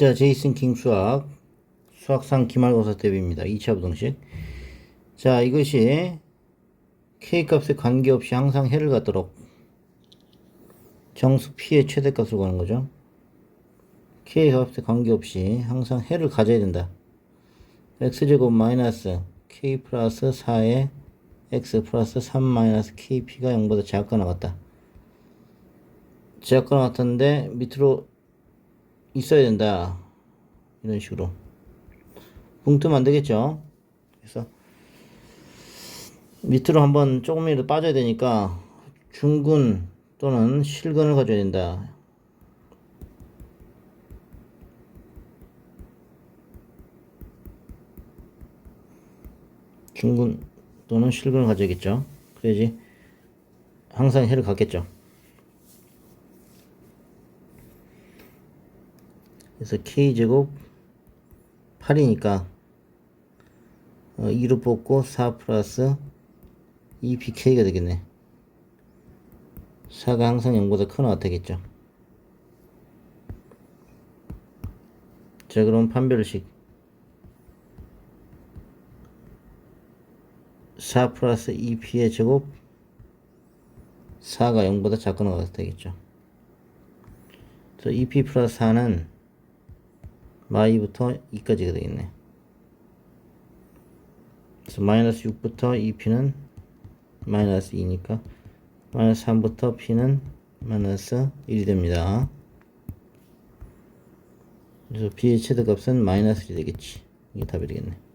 자, 제이슨 킹 수학. 수학상 기말고사 대비입니다. 2차 부등식. 자, 이것이 k 값에 관계없이 항상 해를 갖도록 정수 p의 최대값을 구하는 거죠. k 값에 관계없이 항상 해를 가져야 된다. x제곱 마이너스 k 플러스 4의 x 플러스 3 마이너스 kp가 0보다 작거나 같다. 작거나 같은데 밑으로 있어야 된다. 이런 식으로. 붕뜨면 안 되겠죠? 그래서 밑으로 한번 조금이라도 빠져야 되니까 중근 또는 실근을 가져야 된다. 중근 또는 실근을 가져야겠죠. 그래야지 항상 해를 갖겠죠. 그래서 k제곱 8이니까 어, 2로 뽑고 4 플러스 2pk가 되겠네. 4가 항상 0보다 크거나 같겠죠. 자 그럼 판별식 4 플러스 2p의 제곱 4가 0보다 작거나 같겠죠. 그래서 2p 플러스 4는 마이부터 2까지가 되겠네. 그래서 마이너스 6부터 2p는 마이너스 2니까 마이너스 3부터 p는 마이너스 1이 됩니다. 그래서 p의 최대값은 마이너스 1이 되겠지. 이게 답이 되겠네.